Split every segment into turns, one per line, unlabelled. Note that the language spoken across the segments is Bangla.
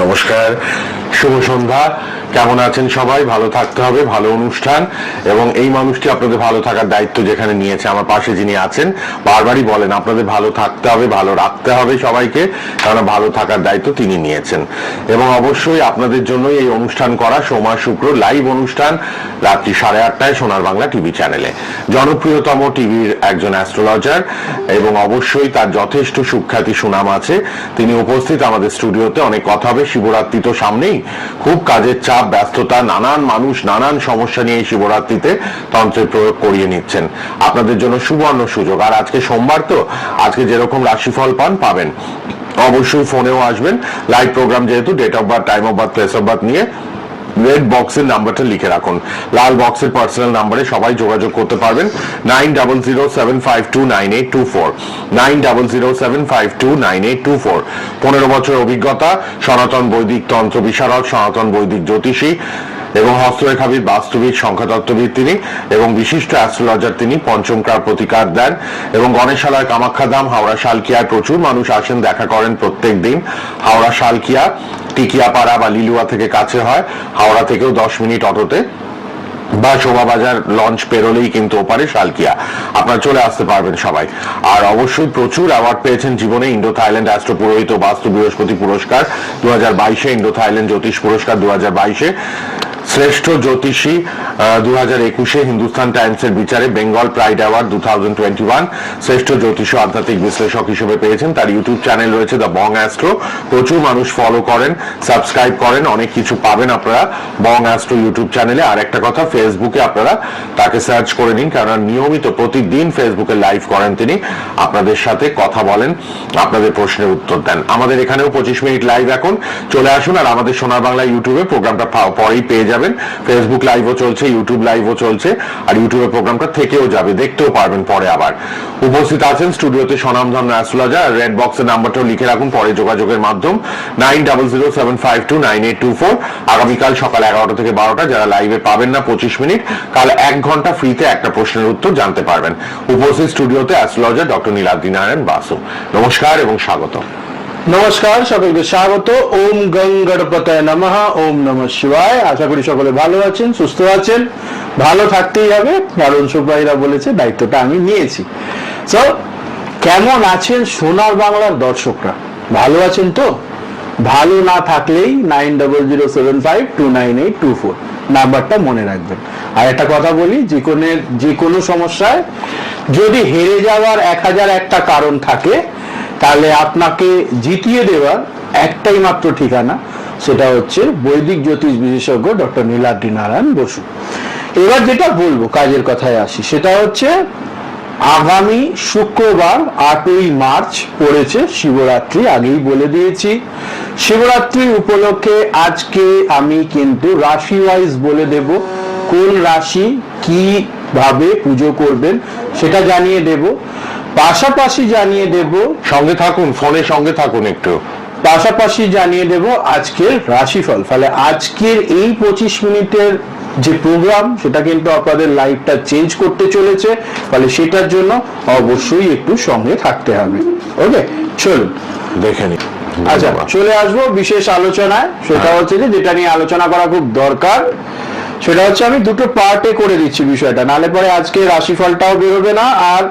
নমস্কার শুভ সন্ধ্যা। কেমন আছেন সবাই? ভালো থাকতে হবে, ভালো অনুষ্ঠান। এবং এই মানুষটি আপনাদের ভালো থাকার দায়িত্ব যেখানে নিয়েছে, আমার পাশে যিনি আছেন, বারবারই বলেন, আপনাদের ভালো থাকতে হবে, ভালো রাখতে হবে সবাইকে কারণ ভালো থাকার দায়িত্ব তিনি নিয়েছেন। এবং অবশ্যই আপনাদের জন্যই এই অনুষ্ঠান করা সোমবার শুক্র লাইভ অনুষ্ঠান, রাত্রি সাড়ে আটটায় সোনার বাংলা টিভি চ্যানেলে। জনপ্রিয়তম টিভির একজন অ্যাস্ট্রোলজার, এবং অবশ্যই তার যথেষ্ট সুখ্যাতি সুনাম আছে। তিনি উপস্থিত আমাদের স্টুডিওতে, অনেক কথা হবে, শিবরাত্রি তো সামনেই। খুব কাজের চাপ ব্যস্ততা, নানান মানুষ নানান সমস্যা নিয়ে শিবরাত্রিতে তন্ত্রের প্রয়োগ করিয়ে নিচ্ছেন। আপনাদের জন্য সুবর্ণ সুযোগ। আর আজকে সোমবার তো, আজকে যেরকম রাশিফল পান, পাবেন। অবশ্যই ফোনেও আসবেন। লাইভ প্রোগ্রাম যেহেতু date of birth time of birth place of birth নিয়ে রেড বক্সের নাম্বারটা লিখে রাখুন। লাল বক্সের পার্সোনাল নাম্বারে সবাই যোগাযোগ করতে পারবেন। Nine double zero seven five two nine eight two four nine double zero seven five two nine eight two four পনেরো বছর অভিজ্ঞতা, সনাতন বৈদিক তন্ত্র বিশারদ, সনাতন বৈদিক জ্যোতিষী। এবং হস্তরেখাবিদ, বাস্তুবিদ, সংখ্যাতত্ত্ববিদ তিনি এবং বিশিষ্ট অ্যাস্ট্রোলজার তিনি পঞ্চমকার প্রতিকার দেন এবং গণেশালয় কামাখ্যাধাম, হাওড়া শালকিয়ায় প্রচুর মানুষ আসেন, দেখা করেন প্রত্যেক দিন। হাওড়া শালকিয়া, টিকিয়াপাড়া বা লিলুয়া থেকে কাছে হয়, হাওড়া থেকেও দশ মিনিট অটোতে বা শোভাবাজার লঞ্চ পেরোলেই কিন্তু ওপারে শালকিয়া। আপনারা চলে আসতে পারবেন সবাই। আর অবশ্যই প্রচুর অ্যাওয়ার্ড পেয়েছেন জীবনে ইন্ডো থাইল্যান্ড রাষ্ট্র পুরোহিত বাস্তু বৃহস্পতি পুরস্কার দু হাজার বাইশে ইন্ডো থাইল্যান্ড জ্যোতিষ পুরস্কার দু হাজার বাইশে শ্রেষ্ঠ জ্যোতিষী দু হাজার একুশে হিন্দুস্তান টাইমসের বিচারে Bengal pride award two thousand twenty one শ্রেষ্ঠ জ্যোতিষ আধ্যাত্মিক বিশ্লেষক হিসেবে পেয়েছেন। তার ইউটিউব চ্যানেল রয়েছে দ্য বং অ্যাস্ট্রো। প্রচুর মানুষ ফলো করেন সাবস্ক্রাইব করেন, অনেক কিছু পাবেন আপনারা বং অ্যাস্ট্রো ইউটিউব চ্যানেলে। আর একটা কথা ফেসবুকে আপনারা তাকে সার্চ করে নিন কারণ নিয়মিত প্রতিদিন ফেসবুকে লাইভ করেন তিনি। আপনাদের সাথে কথা বলেন, আপনাদের প্রশ্নের উত্তর দেন। আমাদের এখানেও পঁচিশ মিনিট লাইভ এখন। চলে আসুন আর আমাদের সোনার বাংলা ইউটিউবে প্রোগ্রামটা পরেই পেয়ে যাবেন। ফেসবুক লাইভও চলছে ইউটিউব লাইভও চলছে, আর ইউটিউবে প্রোগ্রামটা থেকেও যাবে, দেখতেও পারবেন পরে আবার। উপস্থিত আছেন স্টুডিওতে সনামধন অ্যাস্ট্রোলজার রেড বক্সের নাম্বারটাও লিখে রাখুন, পরে যোগাযোগের মাধ্যম nine double zero seven five two nine eight two four আগামীকাল সকাল এগারোটা থেকে বারোটা, যারা লাইভে পাবেন না, পঁচিশ মিনিট, কাল এক ঘণ্টা ফ্রিতে একটা প্রশ্নের উত্তর জানতে পারবেন। উপস্থিত স্টুডিওতে অ্যাস্ট্রোলজার ডক্টর নীলাদ্রি নারায়ণ বাসু। নমস্কার এবং স্বাগত
নমস্কার সকলকে স্বাগত। ওম গং গণপতায় নমঃ, ওম নমঃ শিবায়। আশা করি সকলে ভালো আছেন, সুস্থ আছেন, ভালো থাকতেই হবে। কারণ সুপাইরা বলেছে, দায়িত্বটা আমি নিয়েছি। তো কেমন আছেন সোনার বাংলার দর্শকরা? ভালো আছেন তো? ভালো না থাকলেই nine double zero seven five two nine eight two four. নাম্বারটা মনে রাখবেন। আর একটা কথা বলি, যে কোনো যে কোনো সমস্যায় যদি হেরে যাওয়ার এক হাজার একটা কারণ থাকে তাহলে আপনাকে জিতিয়ে দেওয়ার একটাই মাত্র ঠিকানা, সেটা হচ্ছে বৈদিক জ্যোতিষ বিশেষজ্ঞ ডক্টর নীলাদ্রি নারায়ণ বসু। এবার যেটা বলব, কাজের কথায় আসি, সেটা হচ্ছে আগামী শুক্রবার আটই মার্চ পড়েছে শিবরাত্রি, আগেই বলে দিয়েছি। শিবরাত্রি উপলক্ষে আজকে আমি কিন্তু রাশি ওয়াইজ বলে দেব, কোন রাশি কীভাবে পুজো করবেন সেটা জানিয়ে দেব। পাশাপাশি জানিয়ে দেব
সঙ্গে থাকুন ফোনে সঙ্গে থাকুন একটু।
পাশাপাশি জানিয়ে দেব আজকের রাশিফল। ফলে আজকের এই পঁচিশ মিনিটের যে প্রোগ্রাম সেটা কিন্তু আপনাদের লাইফটা চেঞ্জ করতে চলেছে। ফলে সেটার জন্য অবশ্যই একটু সঙ্গে থাকতে হবে। ওকে চলুন।
দেখে নিন।
আচ্ছা চলে আসব বিশেষ আলোচনায়। সেটা হচ্ছে যে যেটা নিয়ে আলোচনা করা খুব দরকার। সেটা হচ্ছে আমি দুটো পার্টে করে দিচ্ছি বিষয়টা নালে পরে আজকে রাশিফলটাও বেরোবে না আর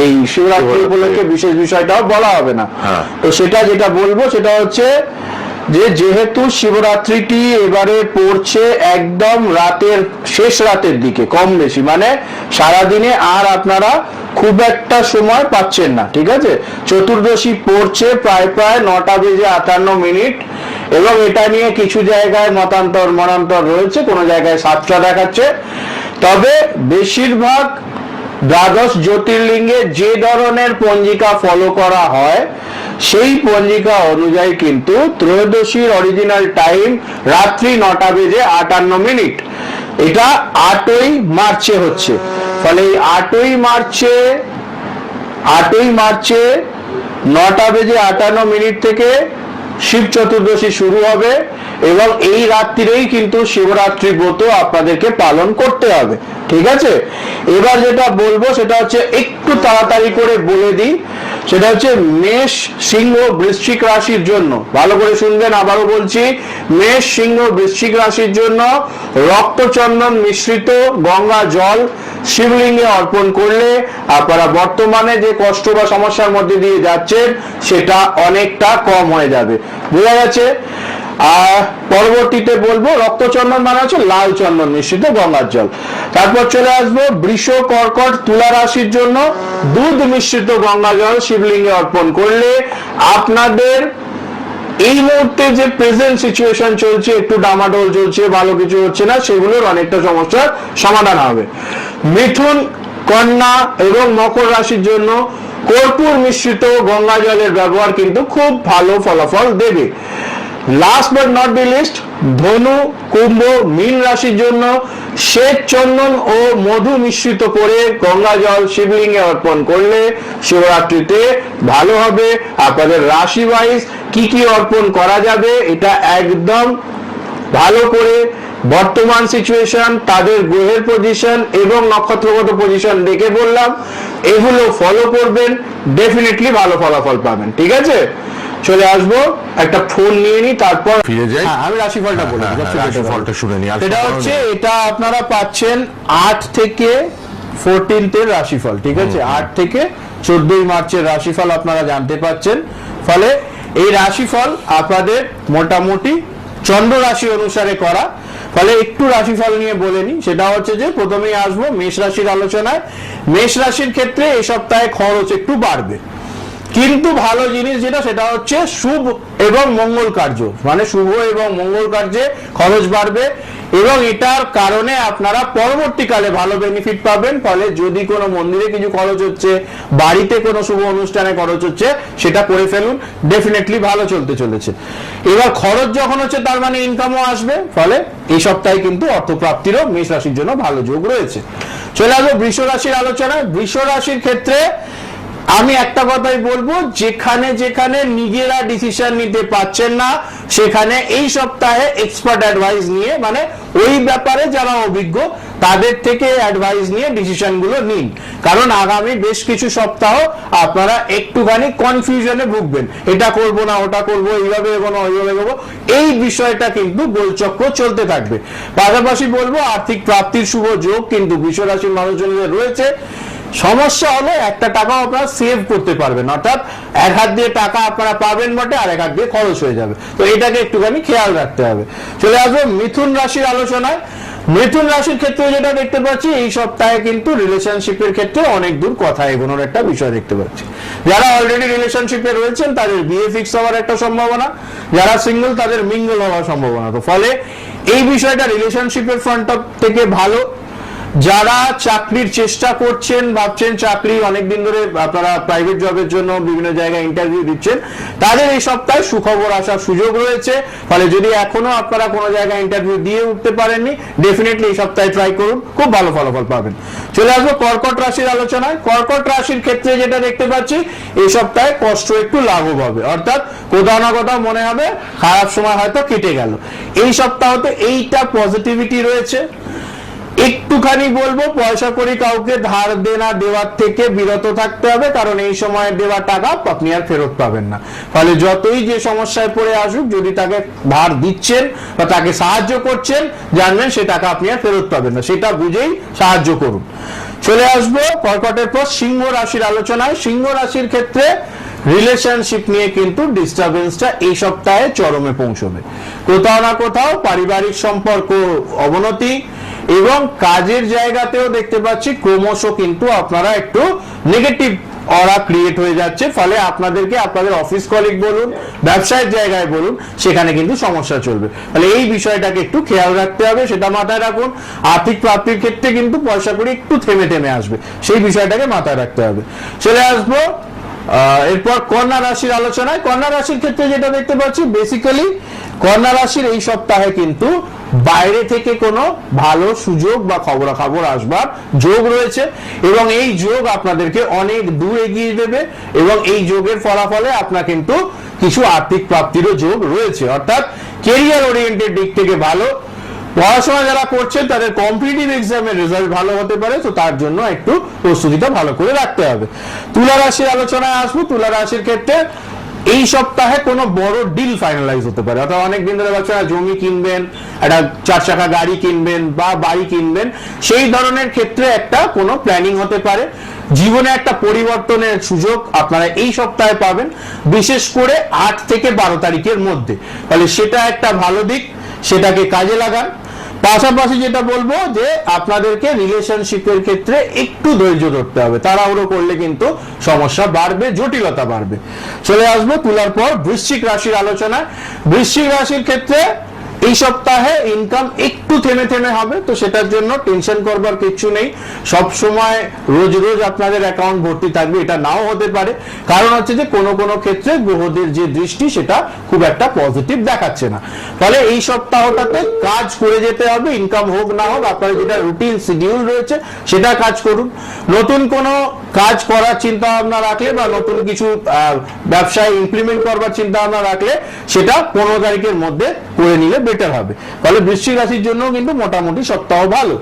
এই শিবরাত্রি। উপলক্ষে বিশেষ বিষয়টাও বলা হবে না
হ্যাঁ।
তো সেটা যেটা বলব সেটা হচ্ছে যে যেহেতু শিবরাত্রিটি এবারে পড়ছে একদম রাতের, শেষ রাতের দিকে, কম বেশি। মানে সারাদিনে আর আপনারা খুব একটা সময় পাচ্ছেন না, ঠিক আছে? চতুর্দশী পড়ছে প্রায় প্রায় নটা বেজে আটান্ন মিনিট এবং এটা নিয়ে কিছু জায়গায় মতান্তর, মনান্তর রয়েছে, কোনো জায়গায় সাতটা দেখাচ্ছে। তবে বেশিরভাগ দ্বাদশ জ্যোতির্লিঙ্গে যে ধরনের পঞ্জিকা ফলো করা হয় সেই পঞ্জিকা অনুযায়ী কিন্তু ত্রয়োদশীর অরিজিনাল টাইম রাত্রি নটা বেজে আটান্ন মিনিট। এটা আটই মার্চে হচ্ছে। ফলে এই আটই মার্চে আটই মার্চে নটা বেজে আটান্ন মিনিট থেকে শিব চতুর্দশী শুরু হবে এবং এই রাত্রিরেই কিন্তু শিবরাত্রি ব্রত আপনাদেরকে পালন করতে হবে। ঠিক আছে? এবার যেটা বলব সেটা হচ্ছে একটু তাড়াতাড়ি করে বলে দিই। সেটা হচ্ছে মেষ, সিংহ, বৃশ্চিক রাশির জন্য। ভালো করে শুনবেন, আবারও বলছি, মেষ, সিংহ, বৃশ্চিক রাশির জন্য রক্তচন্দন মিশ্রিত, গঙ্গা জল, শিবলিঙ্গে অর্পণ করলে আপনারা বর্তমানে যে কষ্ট বা সমস্যার মধ্যে দিয়ে যাচ্ছেন, সেটা অনেকটা কম হয়ে যাবে। বোঝা গেছে? আর পরবর্তীতে বলব রক্তচন্দন মানে হচ্ছে লাল চন্দন মিশ্রিত গঙ্গার জল। তারপর চলে আসব, বৃষ, কর্কট, তুলা রাশির জন্য দুধ মিশ্রিত গঙ্গা জল শিবলিঙ্গে অর্পণ করলে আপনাদের এই মুহূর্তে যে প্রেজেন্ট সিচুয়েশন চলছে, একটু ডামাডোল চলছে, ভালো কিছু হচ্ছে না, সেগুলোর অনেকটা সমস্যার সমাধান হবে। মিথুন, কন্যা এবং মকর রাশির জন্য কর্পূর মিশ্রিত গঙ্গা জলের ব্যবহার কিন্তু খুব ভালো ফলাফল দেবে। Last but not be least ধনু, কুম্ভ, মীন রাশির জন্য শ্বেত চন্দন ও মধু মিশ্রিত করে গঙ্গা জল শিবলিঙ্গে অর্পণ করলে শিবরাত্রিতে ভালো হবে। আপনাদের রাশি ওয়াইজ কি কি অর্পণ করা যাবে এটা একদম ভালো করে বর্তমান সিচুয়েশন তাদের গ্রহের পজিশন এবং নক্ষত্রগত পজিশন দেখে বললাম। এগুলো ফলো করবেন ডেফিনেটলি ভালো ফলাফল পাবেন, ঠিক আছে? চলে আসব একটা ফোন নিয়ে নি তারপর
ফিরে যাই।
হ্যাঁ আমি রাশিফলটা বলি
হ্যাঁ, হ্যাঁ, রাশিফলটা শুনে
সেটা
সাধারণ-
হচ্ছে এটা আপনারা পাচ্ছেন আট থেকে ফোরটিনথের রাশিফল ঠিক আছে? আট থেকে চোদ্দই মার্চের রাশিফল আপনারা জানতে পাচ্ছেন। ফলে এই রাশিফল আপনাদের মোটামুটি চন্দ্র রাশি অনুসারে করা। ফলে একটু রাশিফল নিয়ে বলে নি সেটা হচ্ছে যে প্রথমেই আসব মেষ রাশির আলোচনায়। মেষ রাশির ক্ষেত্রে এই সপ্তাহে খরচ একটু বাড়বে। কিন্তু ভালো জিনিস যেটা, সেটা হচ্ছে শুভ এবং মঙ্গল কার্য। মানে শুভ এবং মঙ্গল কার্যে খরচ বাড়বে এবং এটার কারণে আপনারা পরবর্তীকালে ভালো বেনিফিট পাবেন। ফলে যদি কোনো মন্দিরে কিছু খরচ হচ্ছে, বাড়িতে কোনো শুভ অনুষ্ঠানে খরচ হচ্ছে, সেটা করে ফেলুন। ডেফিনেটলি ভালো চলতে চলেছে। এবার খরচ যখন হচ্ছে, তার মানে ইনকামও আসবে। ফলে এই সপ্তাহে কিন্তু অর্থপ্রাপ্তিরও মেষ রাশির জন্য ভালো যোগ রয়েছে। চলে আসব বৃষ রাশির আলোচনায়। বৃষ রাশির ক্ষেত্রে আমি একটা কথাই বলব, যেখানে যেখানে নিজেরা ডিসিশন নিতে পারছেন না, সেখানে এই সপ্তাহে এক্সপার্ট অ্যাডভাইস নিয়ে মানে ওই ব্যাপারে যারা অভিজ্ঞ, তাদের থেকে অ্যাডভাইস নিয়ে ডিসিশনগুলো নিন। কারণ আগামী বেশ কিছু সপ্তাহ আপনারা একটুখানি কনফিউশনে ভুগবেন। এটা করব না, ওটা করব, এইভাবে এগোনো ওইভাবে এগোবো এই বিষয়টা কিন্তু গোলচক্র চলতে থাকবে। পাশাপাশি বলব, আর্থিক প্রাপ্তির শুভ যোগ কিন্তু বিশ্ব রাশির মানুষজনদের রয়েছে। সমস্যা হলো একটা টাকাও আপনারা সেভ করতে পারবেন। অর্থাৎ এক হাত দিয়ে টাকা আপনারা পাবেন বটে, আর এক হাত দিয়ে খরচ হয়ে যাবে। তো এটাকে একটুখানি খেয়াল রাখতে হবে। চলে আসব মিথুন রাশির আলোচনায়। মিথুন রাশির ক্ষেত্রে যেটা দেখতে পাচ্ছি, এই সপ্তাহে কিন্তু রিলেশনশিপের ক্ষেত্রে অনেক দূর কথা এগোনোর একটা বিষয় দেখতে পাচ্ছি। যারা অলরেডি রিলেশনশিপে রয়েছেন, তাদের বিয়ে ফিক্স হওয়ার একটা সম্ভাবনা। যারা সিঙ্গেল তাদের মিঙ্গল হওয়ার সম্ভাবনা। তো ফলে এই বিষয়টা রিলেশনশিপের ফ্রন্ট থেকে ভালো। যারা চাকরির চেষ্টা করছেন, ভাবছেন চাকরি অনেকদিন ধরে আপনারা প্রাইভেট জবের জন্য বিভিন্ন জায়গায় ইন্টারভিউ দিচ্ছেন, তাদের এই সপ্তাহে সুখবর আসার সুযোগ রয়েছে। ফলে যদি এখনও আপনারা কোনো জায়গায় ইন্টারভিউ দিয়ে উঠতে পারেননি ডেফিনেটলি এই সপ্তাহে ট্রাই করুন, খুব ভালো ফলাফল পাবেন। চলে আসব কর্কট রাশির আলোচনায়। কর্কট রাশির ক্ষেত্রে যেটা দেখতে পাচ্ছি, এই সপ্তাহে কষ্ট একটু লাঘব হবে। অর্থাৎ কোথাও না কোথাও মনে হবে, খারাপ সময় হয়তো কেটে গেল। এই সপ্তাহতে এইটা পজিটিভিটি রয়েছে। একটুখানি বলব, পয়সা করি কাউকে ধার দেনা দেওয়ার থেকে বিরত থাকতে হবে, কারণ এই সময় দেওয়া টাকা আপনি আর ফেরত পাবেন না। ফলে যতই যে সমস্যায় পড়ে আসুক, যদি তাকে ধার দিচ্ছেন বা তাকে সাহায্য করছেন, জানবেন সে টাকা আপনি আর ফেরত পাবেন না। সেটা বুঝেই সাহায্য করুন। চলে আসব কর্কটের পর সিংহ রাশির আলোচনায়। সিংহ রাশির ক্ষেত্রে রিলেশনশিপ নিয়ে কিন্তু ডিস্টারবেন্সটা এই সপ্তাহে চরমে পৌঁছবে। কোথাও না কোথাও পারিবারিক সম্পর্ক অবনতি এবং কাজের জায়গাতেও দেখতে পাচ্ছি, ক্রমশ কিন্তু আপনারা একটু নেগেটিভ অরা ক্রিয়েট হয়ে যাচ্ছে। ফলে আপনাদেরকে আপনাদের অফিস কলিগ বলুন, ব্যবসায়ের জায়গায় বলুন, সেখানে কিন্তু সমস্যা চলবে। তাহলে এই বিষয়টাকে একটু খেয়াল রাখতে হবে, সেটা মাথায় রাখুন। আর্থিক প্রাপ্তির ক্ষেত্রে কিন্তু পয়সা করে একটু থেমে থেমে আসবে, সেই বিষয়টাকে মাথায় রাখতে হবে। চলে আসব এরপর কন্যা রাশির আলোচনায়, কন্যা রাশির ক্ষেত্রে যেটা দেখতে পাচ্ছি বেসিক্যালি কন্যা রাশির এই সপ্তাহে কিন্তু বাইরে থেকে কোনো ভালো সুযোগ বা খবরাখবর আসবার যোগ রয়েছে এবং এই যোগ আপনাদেরকে অনেক দূর এগিয়ে দেবে এবং এই যোগের ফলাফলে আপনার কিন্তু কিছু আর্থিক প্রাপ্তিরও যোগ রয়েছে। অর্থাৎ কেরিয়ার ওরিয়েন্টেড দিক থেকে ভালো পড়াশোনা যারা করছেন, তাদের কম্পিটিটিভ এক্সামের রেজাল্ট ভালো হতে পারে, তো তার জন্য একটু প্রস্তুতিটা ভালো করে রাখতে হবে। তুলা রাশির আলোচনায় আসব। তুলা রাশির ক্ষেত্রে এই সপ্তাহে কোনো বড় ডিল ফাইনালাইজ হতে পারে। অর্থাৎ অনেক দিন ধরে বাচ্চারা জমি কিনবেন, একটা চার চাকা গাড়ি কিনবেন বা বাড়ি কিনবেন, সেই ধরনের ক্ষেত্রে একটা কোনো প্ল্যানিং হতে পারে। জীবনে একটা পরিবর্তনের সুযোগ আপনারা এই সপ্তাহে পাবেন, বিশেষ করে আট থেকে বারো তারিখের মধ্যে। তাহলে সেটা একটা ভালো দিক। সেটাকে কাজে লাগান। পাশাপাশি যেটা বলব যে আপনাদেরকে রিলেশনশিপের ক্ষেত্রে একটু ধৈর্য ধরতে হবে। তাড়াহুড়ো করলে কিন্তু সমস্যা বাড়বে, জটিলতা বাড়বে। চলে আসব তুলার পর বৃশ্চিক রাশির আলোচনা বৃশ্চিক রাশির ক্ষেত্রে এই সপ্তাহে ইনকাম একটু থেমে থেমে হবে, তো সেটার জন্য টেনশন করবার কিছু নেই। সব সময় রোজ রোজ আপনাদের অ্যাকাউন্ট ভর্তি থাকবে, এটা নাও হতে পারে। কারণ হচ্ছে যে কোনো কোনো ক্ষেত্রে গ্রহদের যে দৃষ্টি, সেটা খুব একটা পজিটিভ দেখাচ্ছে না। ফলে এই সপ্তাহটাতে কাজ করে যেতে হবে ইনকাম হোক না হোক, আপনার যেটা রুটিন শিডিউল রয়েছে, সেটা কাজ করুন। নতুন কোনো কাজ করার চিন্তা ভাবনা রাখলে বা নতুন কিছু ব্যবসায় ইমপ্লিমেন্ট করবার চিন্তা ভাবনা রাখলে, সেটা পনেরো তারিখের মধ্যে করে নিলে বেটার হবে। ফলে বৃশ্চিক রাশির জন্য কিন্তু মোটামুটি সপ্তাহ ভালো।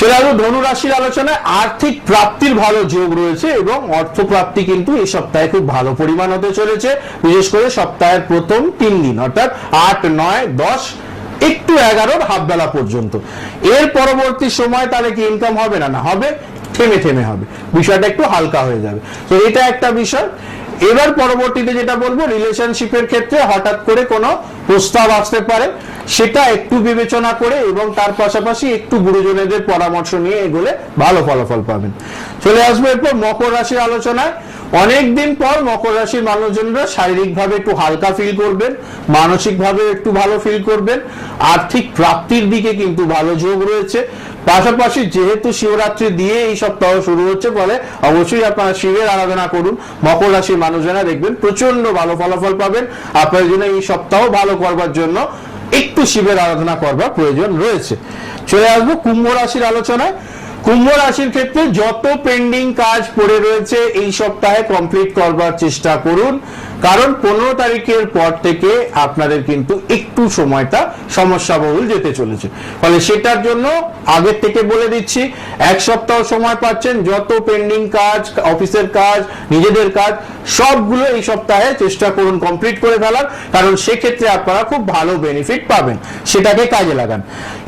চলে আসব ধনু রাশির আলোচনায়। আর্থিক প্রাপ্তির ভালো যোগ রয়েছে এবং অর্থ প্রাপ্তি কিন্তু এই সপ্তাহে খুব ভালো পরিমাণ হতে চলেছে। বিশেষ করে সপ্তাহের প্রথম তিন দিন, অর্থাৎ আট, নয়, দশ, একটু এগারোর হাফ বেলা পর্যন্ত। এর পরবর্তী সময় তাহলে কি ইনকাম হবে না না হবে, থেমে থেমে হবে। বিষয়টা একটু হালকা হয়ে যাবে। তো এটা একটা বিষয়। এবার পরবর্তীতে যেটা বলব রিলেশনশিপের ক্ষেত্রে হঠাৎ করে কোনো প্রস্তাব আসতে পারে, সেটা একটু বিবেচনা করে এবং তার পাশাপাশি একটু গুরুজনেদের পরামর্শ নিয়ে এগোলে ভালো ফলাফল পাবেন। চলে আসব এরপর মকর রাশির আলোচনায়। অনেকদিন পর মকর রাশির মানুষজনরা শারীরিকভাবে একটু হালকা ফিল করবেন, মানসিকভাবে একটু ভালো ফিল করবেন, আর্থিক প্রাপ্তির দিকে কিন্তু ভালো যোগ রয়েছে। পাশাপাশি যেহেতু শিবরাত্রি দিয়ে এই সপ্তাহ শুরু হচ্ছে, ফলে অবশ্যই আপনারা শিবের আরাধনা করুন। মকর রাশির মানুষজনেরা দেখবেন প্রচণ্ড ভালো ফলাফল পাবেন। আপনার জন্য এই সপ্তাহ ভালো করবার জন্য একটু শিবের আরাধনা করবার প্রয়োজন রয়েছে। চলে আসব কুম্ভ রাশির আলোচনায়। কুম্ভ রাশির ক্ষেত্রে যত পেন্ডিং কাজ পড়ে রয়েছে, এই সপ্তাহে কমপ্লিট করবার চেষ্টা করুন। কারণ পনেরো তারিখের পর থেকে আপনাদের কিন্তু একটু সময়টা সমস্যা বহুল যেতে চলেছে। ফলে সেটার জন্য আগের থেকে বলে দিচ্ছি, এক সপ্তাহ সময় পাচ্ছেন, যত পেন্ডিং কাজ, অফিসের কাজ, নিজেদের কাজ, সবগুলো এই সপ্তাহে চেষ্টা করুন কমপ্লিট করে ফেলার, কারণ সেক্ষেত্রে আপনারা খুব ভালো বেনিফিট পাবেন, সেটাকে কাজে লাগান।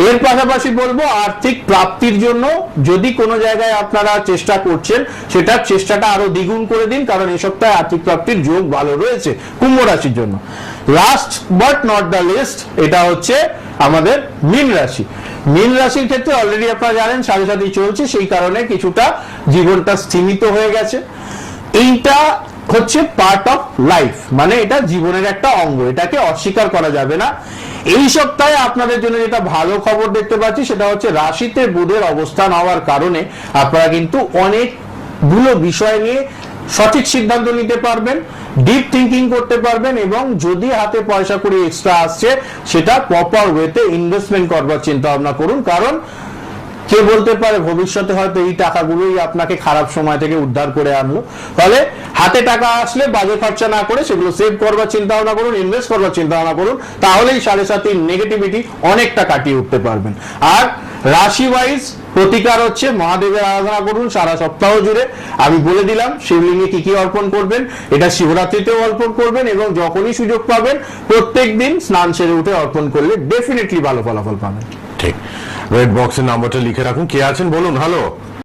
এর পাশাপাশি বলব, আর্থিক প্রাপ্তির জন্য যদি কোনো জায়গায় আপনারা চেষ্টা করছেন, সেটার চেষ্টাটা আরও দ্বিগুণ করে দিন, কারণ এই সপ্তাহে আর্থিক প্রাপ্তির যোগ ভালো রয়েছে কুম্ভ রাশির জন্য। Last but not the least এটা হচ্ছে আমাদের মীন রাশি। মীন রাশির ক্ষেত্রে অলরেডি আপনারা জানেন সাথে চলছে, সেই কারণে কিছুটা জীবনটা স্থিমিত হয়ে গেছে। এইটা হচ্ছে পার্ট অফ লাইফ মানে এটা জীবনের একটা অঙ্গ, এটাকে অস্বীকার করা যাবে না। এই সপ্তাহে আপনাদের জন্য যেটা ভালো খবর দেখতে পাচ্ছি, সেটা হচ্ছে রাশিতে বুধের অবস্থান হওয়ার কারণে আপনারা কিন্তু অনেকগুলো বিষয় নিয়ে সঠিক সিদ্ধান্ত নিতে পারবেন ডিপ থিঙ্কিং করতে পারবেন এবং যদি হাতে পয়সা করে এক্সট্রা আসছে, সেটা প্রপার ওয়েতে ইনভেস্টমেন্ট করবার চিন্তা ভাবনা করুন। কারণ কে বলতে পারে ভবিষ্যতে হয়তো এই টাকাগুলোই আপনাকে খারাপ সময় থেকে উদ্ধার করে আনলো। ফলে হাতে টাকা আসলে বাজে খরচা না করে সেগুলো সেভ করবার চিন্তা ভাবনা করুন ইনভেস্ট করবার চিন্তা ভাবনা করুন, তাহলেই সাড়ে সাথে নেগেটিভিটি অনেকটা কাটিয়ে উঠতে পারবেন। আর রাশি ওয়াইজ প্রতিকার হচ্ছে, মহাদেবের আরাধনা করুন সারা সপ্তাহ জুড়ে। আমি বলে দিলাম, শিবলিঙ্গে কি কি অর্পণ করবেন, এটা শিবরাত্রিতেও অর্পণ করবেন এবং যখনই সুযোগ পাবেন, প্রত্যেক দিন স্নান সেরে উঠে অর্পণ করলে ডেফিনেটলি ভালো ফলাফল পাবেন।
ঠিক। রেড বক্সের নাম্বারটা লিখে রাখুন। কে আছেন? বলুন হ্যালো